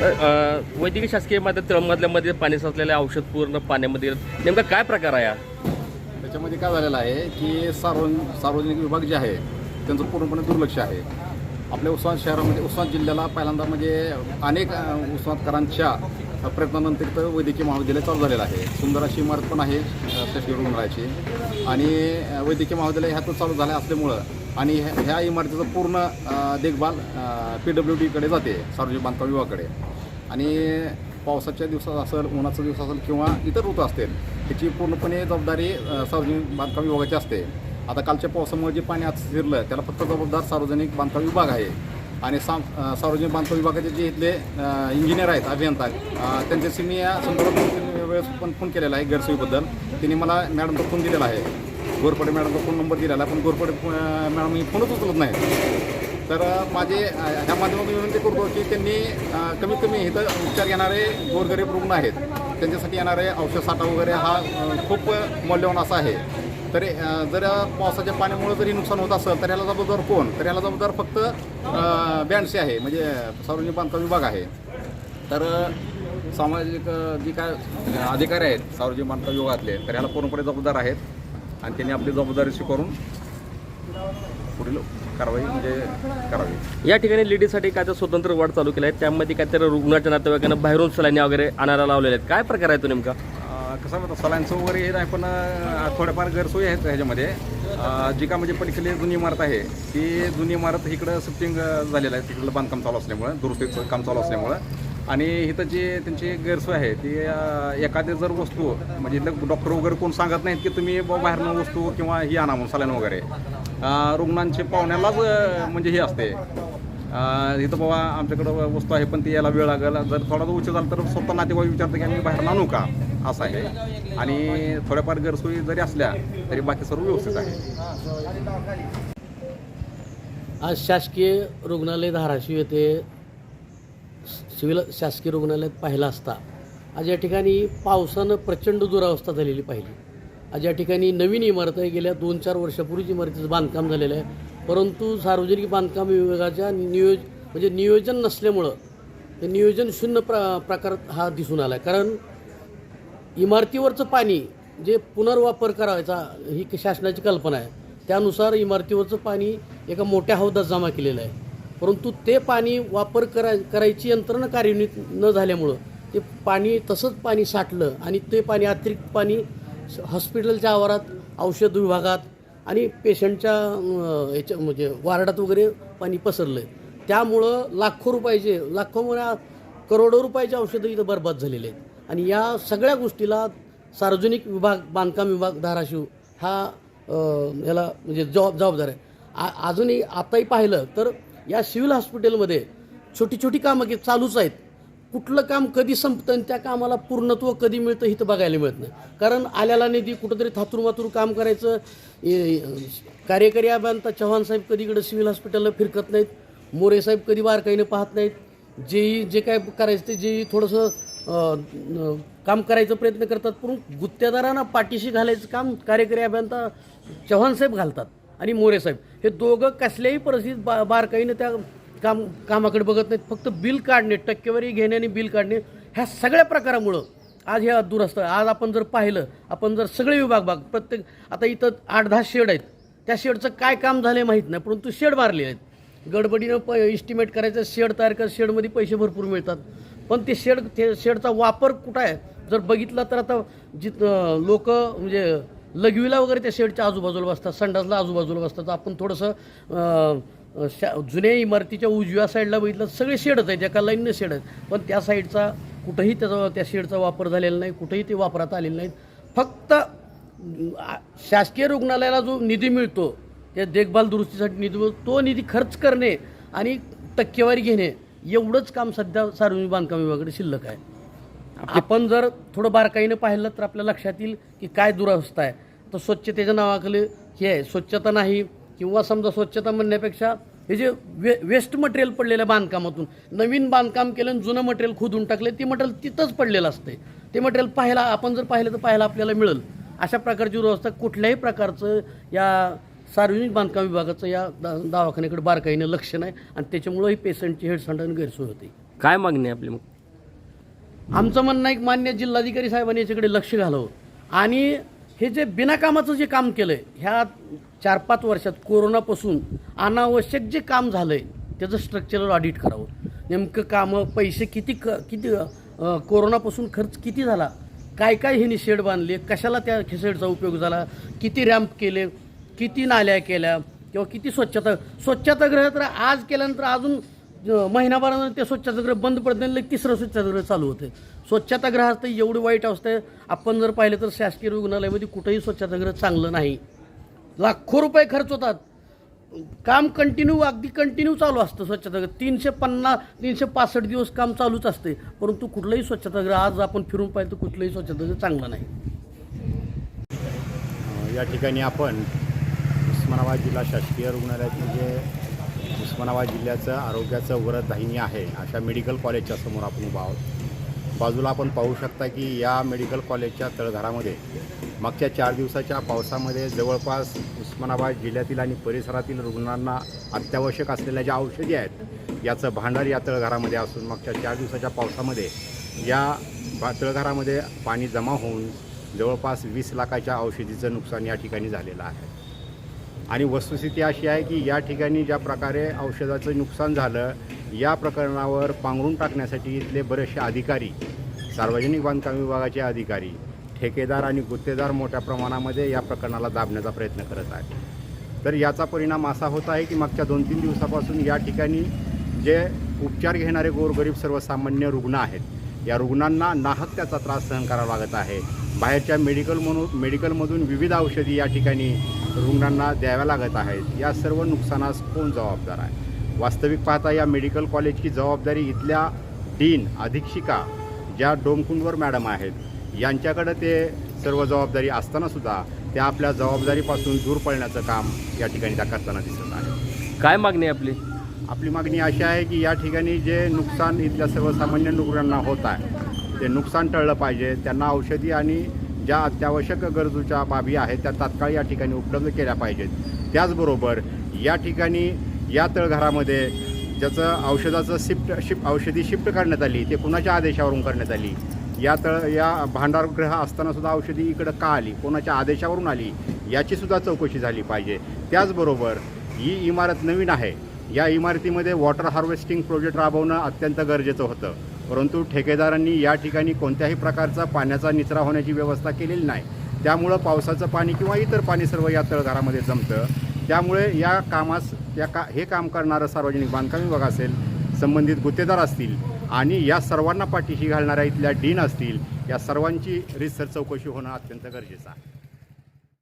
वैद्यकीय शासकीयमध्ये तळमधल्यामध्ये पाणी साचलेलं औषध पूर्ण पाण्यामध्ये. नेमका काय प्रकार आहे हा? त्याच्यामध्ये काय झालेलं आहे की सार्वजन सार्वजनिक विभाग जे आहे त्यांचं पूर्णपणे दुर्लक्ष आहे. आपल्या उस्मान शहरामध्ये उस्मान जिल्ह्याला पहिल्यांदा म्हणजे अनेक उस्मानकरांच्या प्रयत्नानंतर तर वैद्यकीय महाविद्यालय चालू झालेलं आहे. सुंदर अशी इमारत पण आहे शासकीय रुग्णालयाची. आणि वैद्यकीय महाविद्यालय ह्यातच चालू झालं असल्यामुळं आणि ह्या ह्या इमारतीचं पूर्ण देखभाल पी डब्ल्यू डीकडे जाते सार्वजनिक बांधकाम विभागाकडे. आणि पावसाच्या दिवसात असेल उन्हाचा दिवस असेल किंवा इतर ऋतू असतील त्याची पूर्णपणे जबाबदारी सार्वजनिक बांधकाम विभागाची असते. आता कालच्या पावसामुळे जे पाणी आत शिरलं त्याला फक्त जबाबदार सार्वजनिक बांधकाम विभाग आहे. आणि सा सार्वजनिक बांधकाम विभागाचे जे इथले इंजिनियर आहेत अभियंता त्यांच्याशी मी या संदर्भात वेळेस पण फोन केलेला आहे गैरसोयीबद्दल. त्यांनी मला मॅडमचा फोन दिलेला आहे. गोरपडे मॅडमचा फोन नंबर दिलेला आहे पण गोरपडे मॅडम मी फोनच उचलत नाही. तर माझे ह्या माध्यमातून विनंती करतो की त्यांनी कमीत कमी इथं उपचार घेणारे गोरगरीब रुग्ण आहेत. त्यांच्यासाठी येणारे औषध साठा वगैरे हा खूप मौल्यवान असा आहे. तर जर पावसाच्या पाण्यामुळे जरी नुकसान होत असेल तर याला जबाबदार कोण? तर याला जबाबदार फक्त बँडसी आहे म्हणजे सार्वजनिक बांधकाम विभाग आहे. तर सामाजिक जी काय अधिकारी आहेत सार्वजनिक बांधकाम विभागातले तर याला पूर्णपणे जबाबदार आहेत. आणि त्यांनी आपली जबाबदारी स्वीकारून पुढील कारवाई म्हणजे करावी. या ठिकाणी लेडीजसाठी काय तर स्वतंत्र वार्ड चालू केला आहे. त्यामध्ये काहीतरी रुग्णाच्या नातेवाईकांना बाहेरून सलाईनी वगैरे आणायला लावलेले आहेत. काय प्रकार आहे तो नेमका? अ, कसं होतं सलांचं वगैरे हे नाही पण अ, थोड्याफार गैरसोयी आहेत ह्याच्यामध्ये. अ, जी का म्हणजे पलीकडली जुनी इमारत आहे ती जुनी इमारत इकडं शिफ्टिंग झालेलं आहे. तिकडलं बांधकाम चालू असल्यामुळं दुरुस्तीचं काम चालू असल्यामुळं. आणि इथं जी त्यांची गैरसोय आहे ती अ, एखादी जर वस्तू म्हणजे इथलं डॉक्टर वगैरे कोण सांगत नाहीत की तुम्ही बाहेरनं वस्तू किंवा ही आणा म्हणून सलाईन वगैरे. रुग्णांचे पाहुण्यालाच म्हणजे हे असते. इथं बाबा आमच्याकडं वस्तू आहे पण ती यायला वेळ लागेल. जर थोडा जर उशीर झाला तर स्वतः नातेवाईक विचारतं की आम्ही बाहेर आणू का? असं आहे. आणि थोड्याफार गैरसोयी जरी असल्या तरी बाकी सर्व व्यवस्थित आहे. आज शासकीय रुग्णालय धाराशिव येथे सिव्हिल शासकीय रुग्णालयात पाहिलं असता. आज या ठिकाणी पावसानं प्रचंड दुरावस्था झालेली पाहिली. ज्या ठिकाणी नवीन इमारत आहे. गेल्या दोन चार वर्षापूर्वीच इमारतीचं बांधकाम झालेलं आहे. परंतु सार्वजनिक बांधकाम विभागाच्या नियोज म्हणजे नियोजन नसल्यामुळं ते नियोजन शून्य प्र प्रकार हा दिसून आला आहे कारण इमारतीवरचं पाणी जे पुनर्वापर करायचा ही शासनाची कल्पना आहे. त्यानुसार इमारतीवरचं पाणी एका मोठ्या हौदात जमा केलेलं आहे. परंतु ते पाणी वापर कराय करायची यंत्रणा कार्यान्वित न झाल्यामुळं ते पाणी तसंच पाणी साठलं आणि ते पाणी अतिरिक्त पाणी हॉस्पिटलच्या आवारात औषध विभागात आणि पेशंटच्या याच्या म्हणजे वार्डात वगैरे पाणी पसरलं आहे त्यामुळं लाखो रुपयाचे लाखो म्हणा करोडो रुपयाचे औषधं इथं बरबाद झालेले आहेत. आणि या सगळ्या गोष्टीला सार्वजनिक विभाग बांधकाम विभाग धाराशिव हा याला म्हणजे जबाब जबाबदार आहे. आ अजूनही आताही पाहिलं तर या सिव्हिल हॉस्पिटलमध्ये छोटी छोटी कामं की चालूच आहेत. कुठलं काम कधी संपतं आणि त्या कामाला पूर्णत्व कधी मिळतं हे तर बघायला मिळत नाही. कारण आल्याला निधी कुठंतरी थातूरमातूर काम करायचं कार्यकारी अभियंता चव्हाण साहेब कधी इकडं सिव्हिल हॉस्पिटलला फिरकत नाहीत मोरेसाहेब कधी बारकाईनं पाहत नाहीत जेही जे काय करायचं ते जेही थोडंसं काम करायचा प्रयत्न करतात परंतु गुत्तेदारांना पाठीशी घालायचं काम कार्यकारी अभियंता चव्हाण साहेब घालतात आणि मोरेसाहेब हे दोघं कसल्याही परिस्थितीत बा बारकाईनं त्या काम कामाकडे बघत नाहीत. फक्त बिल काढणे टक्केवारी घेणे आणि बिल काढणे ह्या सगळ्या प्रकारामुळं आज ह्या दुरस्त आज आपण जर पाहिलं आपण जर सगळे विभाग बाग प्रत्येक आता इथं आठ दहा शेड आहेत. त्या शेडचं काय काम झालं माहीत नाही परंतु शेड मारले आहेत. गडबडीनं प इस्टिमेट करायचं शेड तयार कर शेडमध्ये पैसे भरपूर मिळतात. पण ते शेड ते शेडचा वापर कुठं आहे? जर बघितला तर आता जित लोक म्हणजे लघवीला वगैरे त्या शेडच्या आजूबाजूला बसतात संडासला आजूबाजूला बसतात. तर आपण थोडंसं शा जुन्या इमारतीच्या उजव्या साईडला बघितलं सगळे शेडच आहेत एका लाईननं शेड आहेत. पण त्या साईडचा कुठंही त्याचा त्या शेडचा वापर झालेला नाही कुठंही ते वापरात आलेले नाहीत. फक्त शासकीय रुग्णालयाला जो निधी मिळतो त्या देखभाल दुरुस्तीसाठी निधी मिळतो तो निधी खर्च करणे आणि टक्केवारी घेणे एवढंच काम सध्या सार्वजनिक बांधकाम विभागाकडे शिल्लक आहे. आपण जर थोडं बारकाईनं पाहिलं तर आपल्या लक्षात येईल की काय दुरावस्था आहे. तर स्वच्छतेच्या नावाखाली हे आहे. स्वच्छता नाही किंवा समजा स्वच्छता म्हणण्यापेक्षा हे जे वे वेस्ट मटेरियल पडलेलं आहे बांधकामातून नवीन बांधकाम केलं आणि जुनं मटेरियल खोदून टाकलं ते मटेरियल तिथंच पडलेलं असते ते मटेरियल पाहायला आपण जर पाहिलं तर पाहायला आपल्याला मिळेल. अशा प्रकारची दुरावस्था कुठल्याही प्रकारचं या सार्वजनिक बांधकाम विभागाचं या दा दवाखान्याकडे बारकाईनं लक्ष नाही आणि त्याच्यामुळं ही पेशंटची हेडसंड आणि गैरसोय होते. काय मागणी आहे आपली मग? आमचं म्हणणं एक मान्य जिल्हाधिकारी साहेबांनी याच्याकडे लक्ष घालावं. आणि हे जे बिनाकामाचं जे काम केलं आहे ह्या चार पाच वर्षात कोरोनापासून अनावश्यक जे काम झालं आहे त्याचं स्ट्रक्चरल ऑडिट करावं. नेमकं कामं पैसे किती क किती कोरोनापासून खर्च किती झाला? काय काय ह्यांनी शेड बांधले? कशाला त्या शेडचा उपयोग झाला? किती रॅम्प केले? किती नाल्या केल्या? किंवा किती स्वच्छता स्वच्छतागृह तर आज केल्यानंतर अजून महिनाभरानं ते स्वच्छतागृह बंद पडत नाही तिसरं स्वच्छतागृह चालू होते. स्वच्छतागृहात असतं एवढी वाईट अवस्था आहे. आपण जर पाहिलं तर शासकीय रुग्णालयामध्ये कुठंही स्वच्छतागृह चांगलं नाही. लाखो रुपये खर्च होतात. काम कंटिन्यू अगदी कंटिन्यू चालू असतं स्वच्छतागृह तीनशे पन्नास तीनशे पासष्ट दिवस काम चालूच असते. परंतु कुठलंही स्वच्छतागृह आज आपण फिरून पाहिलं तर कुठलंही स्वच्छतागृह चांगलं नाही. या ठिकाणी आपण उस्मानाबाद जिल्हा शासकीय रुग्णालयातील जे उस्मानाबाद जिल्ह्याचं आरोग्याचं वरदाहिनी आहे अशा मेडिकल कॉलेजच्या समोर आपण उभा आहोत. बाजूला आपण पाहू शकता की या मेडिकल कॉलेजच्या तळघरामध्ये मागच्या चार दिवसाच्या पावसामध्ये जवळपास उस्मानाबाद जिल्ह्यातील आणि परिसरातील रुग्णांना अत्यावश्यक असलेल्या ज्या औषधी आहेत याचं भांडार या तळघरामध्ये असून मागच्या चार दिवसाच्या पावसामध्ये या भा तळघरामध्ये पाणी जमा होऊन जवळपास वीस लाखाच्या औषधीचं नुकसान या ठिकाणी झालेलं आहे. आणि वस्तुस्थिती अशी आहे की या ठिकाणी ज्या प्रकारे औषधाचं नुकसान झालं या प्रकरणावर पांघरून टाकण्यासाठी इथले बरेचसे अधिकारी सार्वजनिक बांधकाम विभागाचे अधिकारी ठेकेदार आणि गुत्तेदार मोठ्या प्रमाणामध्ये या प्रकरणाला दाबण्याचा प्रयत्न करत आहेत. तर याचा परिणाम असा होत आहे की मागच्या दोन तीन दिवसापासून या ठिकाणी जे उपचार घेणारे गोरगरीब सर्वसामान्य रुग्ण आहेत या रुग्णांना नाहक त्याचा त्रास सहन करावा लागत आहे. बाहेरच्या मेडिकल म्हणून मेडिकलमधून विविध औषधी या ठिकाणी रुग्णांना द्याव्या लागत आहेत. या सर्व नुकसानास कोण जबाबदार आहे? वास्तविक पाहता या मेडिकल कॉलेजची जबाबदारी इथल्या डीन अधीक्षिका ज्या डोमकुंडवर मॅडम आहेत. यांच्याकडे ते सर्व जबाबदारी असतानासुद्धा त्या आपल्या जबाबदारीपासून दूर पळण्याचं काम या ठिकाणी त्या करताना दिसत आहे काय मागणी आपली? आपली मागणी अशी आहे की या ठिकाणी जे नुकसान इथल्या सर्वसामान्य रुग्णांना होत आहे ते नुकसान टळलं पाहिजे. त्यांना औषधी आणि ज्या अत्यावश्यक गरजूच्या बाबी आहेत त्या तात्काळ या ठिकाणी उपलब्ध केल्या पाहिजेत. त्याचबरोबर या ठिकाणी या तळघरामध्ये ज्याचं औषधाचं शिफ्ट शिफ्ट औषधी शिफ्ट करण्यात आली ते कुणाच्या आदेशावरून करण्यात आली? या तळ या भांडारगृह असतानासुद्धा औषधी इकडं का आली? कोणाच्या आदेशावरून आली? याचीसुद्धा चौकशी झाली पाहिजे. त्याचबरोबर ही इमारत नवीन आहे. या इमारतीमध्ये वॉटर हार्वेस्टिंग प्रोजेक्ट राबवणं अत्यंत गरजेचं होतं. परंतु ठेकेदारांनी या ठिकाणी कोणत्याही प्रकारचा पाण्याचा निचरा होण्याची व्यवस्था केलेली नाही. त्यामुळं पावसाचं पाणी किंवा इतर पाणी सर्व या तळघरामध्ये जमतं. त्यामुळे या कामास या का हे काम करणारं सार्वजनिक बांधकाम विभाग असेल संबंधित गुत्तेदार असतील आणि या सर्वांना पाठीशी घालणाऱ्या इथल्या डीन असतील या सर्वांची रितसर चौकशी होणं अत्यंत गरजेचं आहे.